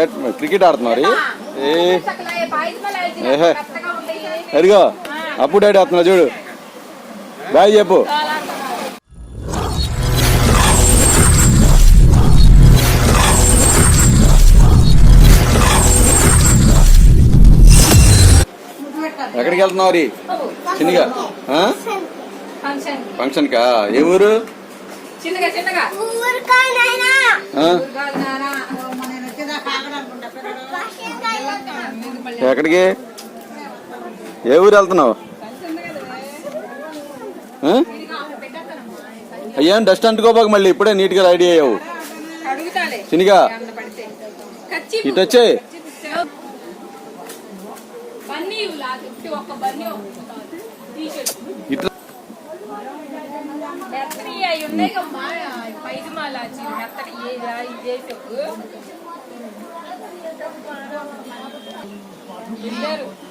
Bat cricket ఆడుతున్నారు. ఎదిగో అప్పుడు daddy వస్తున్నా చూడు. బాయ్ చెప్పు. ఎక్కడికి వెళ్తున్నావు మరి చిన్నగా. ఆ? ఫంక్షన్ ఫంక్షన్ కా? ఏ ఊరు చిన్నగా చిన్నగా ఆ? కాదు నానా. ఎక్కడికి? ఏ ఊరు వెళ్తున్నావు? ఆ? డస్ట్ అంటుకోపోక మళ్ళీ ఇప్పుడే నీట్గా రెడీ అయ్యావు. చినిగా ఇటు వచ్చే? ఇటు ఉన్నాయి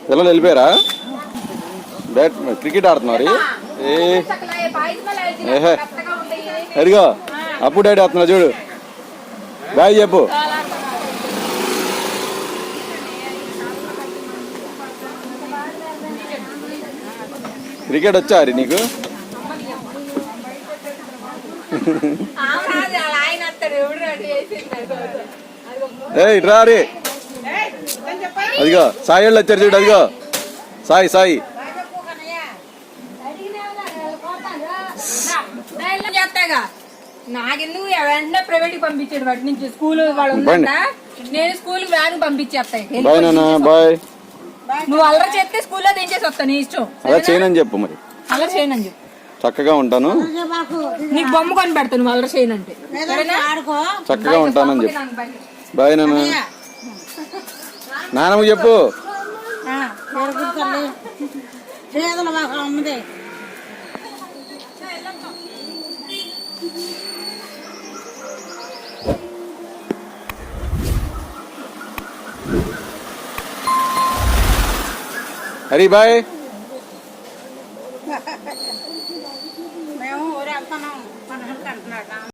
పిల్లలు వెళ్ళిపోయారా? బ్యాట్ క్రికెట్ ఆడుతున్నారు. ఏహే. ఎదిగో అప్పుడు డాడీ వస్తున్నా చూడు. బాయ్ చెప్పు. క్రికెట్ వచ్చా హరి నీకు. ఏ ఇట్రా హరి అదిగో సాయి వాళ్ళు వచ్చారు చూడు అదిగో. సాయి సాయి. నాకెందుకు వెంటనే ప్రైవేట్కి పంపించాడు వాటి నుంచి స్కూల్ వాళ్ళు నేను స్కూల్ వ్యాన్ పంపించేస్తాయి బాయ్ నువ్వు అల్లరి చేస్తే స్కూల్లో దించేసి వస్తా నీ ఇష్టం అలా చేయనని చెప్పు మరి. చెప్పు. చక్కగా ఉంటాను. నీకు బొమ్మ కొని పెడతా నువ్వు అల్లరి చేయను అంటే సరేనా? చక్కగా ఉంటానని చెప్పు. బాయ్ నాన్న. నాన్నమ్మ చెప్పు. హరి బాయ్. మేము ఊరు వెళ్తున్నాం పనులు అంటున్నాడు.